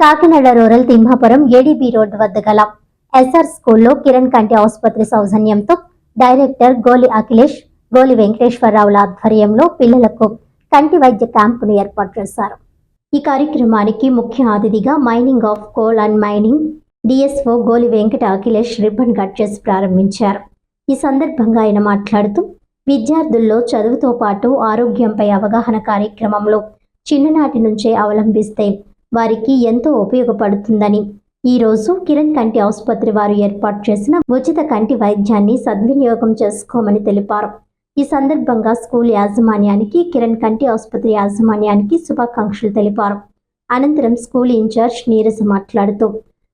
Kakinada rural Thimmapuram ADB road వద్ద గల SR స్కూల్లో కిరణ్ కంటి ఆసుపత్రి సౌజన్యంతో డైరెక్టర్ గోలి అఖిలేష్ గోలి వెంకటేశ్వరరావుల ఆధ్వర్యంలో పిల్లలకు కంటి వైద్య క్యాంపును ఏర్పాటు చేశారు. ఈ కార్యక్రమానికి ముఖ్య అతిథిగా mining of coal and mining DSO Goli Venkata Akhilesh ribbon cut చేసి ప్రారంభించారు. ఈ సందర్భంగా ఆయన మాట్లాడుతూ విద్యార్థుల్లో చదువుతో పాటు ఆరోగ్యంపై అవగాహన కార్యక్రమంలో చిన్ననాటి నుంచే అవలంబిస్తే వారికి ఎంతో ఉపయోగపడుతుందని. ఈ రోజు కిరణ్ కంటి ఆసుపత్రి వారు ఏర్పాటు చేసిన ఉచిత కంటి వైద్యాన్ని సద్వినియోగం చేసుకోమని తెలిపారు. ఈ సందర్భంగా స్కూల్ యాజమాన్యానికి కిరణ్ కంటి ఆసుపత్రి యాజమాన్యానికి శుభాకాంక్షలు తెలిపారు. అనంతరం స్కూల్ ఇన్ఛార్జ్ నీరజ మాట్లాడుతూ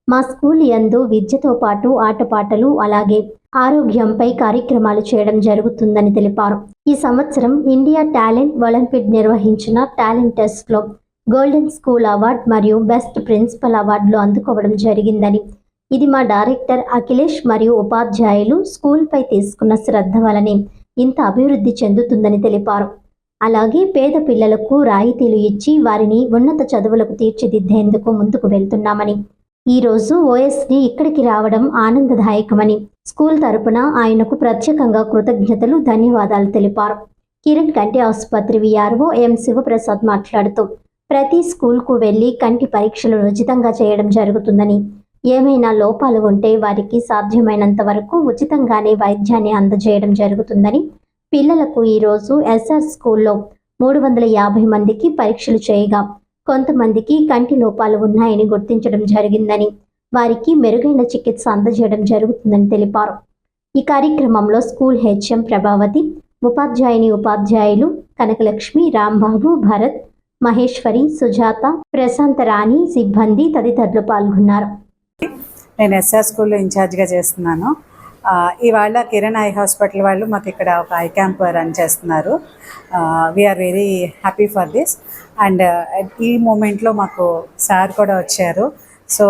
మా స్కూల్ యందు విద్యతో పాటు ఆటపాటలు అలాగే ఆరోగ్యంపై కార్యక్రమాలు చేయడం జరుగుతుందని తెలిపారు. ఈ సంవత్సరం ఇండియా టాలెంట్ ఒలింపిక్ నిర్వహించిన టాలెంట్ టెస్ట్లో గోల్డెన్ స్కూల్ అవార్డ్ మరియు బెస్ట్ ప్రిన్సిపల్ అవార్డులు అందుకోవడం జరిగిందని ఇది మా డైరెక్టర్ అఖిలేష్ మరియు ఉపాధ్యాయులు స్కూల్పై తీసుకున్న శ్రద్ధ వలనే ఇంత అభివృద్ధి చెందుతుందని తెలిపారు. అలాగే పేద పిల్లలకు రాయితీలు ఇచ్చి వారిని ఉన్నత చదువులకు తీర్చిదిద్దేందుకు ముందుకు వెళ్తున్నామని ఈ రోజు ఓఎస్డి ఇక్కడికి రావడం ఆనందదాయకమని స్కూల్ తరపున ఆయనకు ప్రత్యేకంగా కృతజ్ఞతలు ధన్యవాదాలు తెలిపారు. కిరణ్ కంటి ఆసుపత్రి విఆర్ఓ ఎం శివప్రసాద్ మాట్లాడుతూ ప్రతి స్కూల్కు వెళ్ళి కంటి పరీక్షలు ఉచితంగా చేయడం జరుగుతుందని. ఏమైనా లోపాలు ఉంటే వారికి సాధ్యమైనంత వరకు ఉచితంగానే వైద్యాన్ని అందజేయడం జరుగుతుందని. పిల్లలకు ఈరోజు ఎస్ఆర్ స్కూల్లో మూడు వందల యాభై మందికి పరీక్షలు చేయగా కొంతమందికి కంటి లోపాలు ఉన్నాయని గుర్తించడం జరిగిందని వారికి మెరుగైన చికిత్స అందజేయడం జరుగుతుందని తెలిపారు. ఈ కార్యక్రమంలో స్కూల్ హెచ్ఎం ప్రభావతి ఉపాధ్యాయుని ఉపాధ్యాయులు కనకలక్ష్మి రాంబాబు భరత్ మహేశ్వరి సుజాత ప్రశాంత రాణి సిబ్బంది తదితరులు పాల్గొన్నారు. నేను ఎస్ఆర్ స్కూల్లో ఇన్ఛార్జ్గా చేస్తున్నాను. ఇవాళ కిరణ్ ఐ హాస్పిటల్ వాళ్ళు మాకు ఇక్కడ ఒక ఐ క్యాంప్ రన్ చేస్తున్నారు. We're very happy for this and ఈ మూమెంట్లో మాకు సార్ కూడా వచ్చారు. సో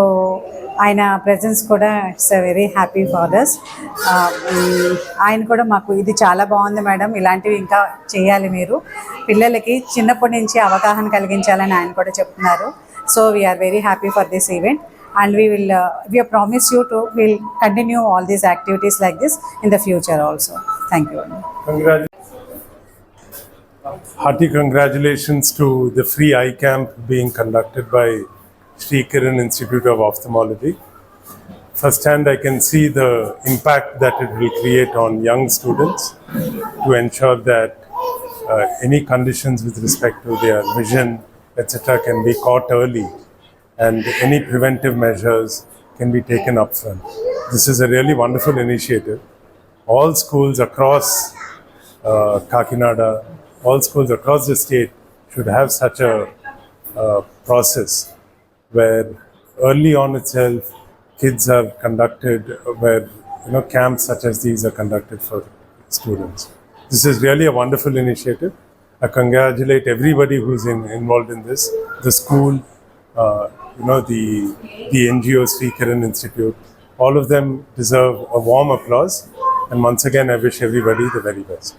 ఆయన ప్రజెన్స్ కూడా it's a very happy fathers ఆయన కూడా మాకు ఇది చాలా బాగుంది మేడం. ఇలాంటివి ఇంకా చేయాలి మీరు. పిల్లలకి చిన్నప్పటి నుంచి అవగాహన కలిగించాలని ఆయన కూడా చెప్తున్నారు. So we're very happy for this event and we will we're promise you to will continue all these activities like this in the future also thank you hearty congratulations to the free eye camp being conducted by Sri Kiran Institute of Ophthalmology. Firsthand, I can see the impact that it will create on young students to ensure that uh, any conditions with respect to their vision, etc., can be caught early and any preventive measures can be taken upfront. This is a really wonderful initiative. All schools across uh, Kakinada, all schools across the state should have such a uh, process where early on itself kids are conducted, where you know camps such as these are conducted for students. This is really a wonderful initiative. I congratulate everybody who's in, involved in this, the school, uh, you know, the, the NGO Sri Kiran Institute. All of them deserve a warm applause. And once again, I wish everybody the very best.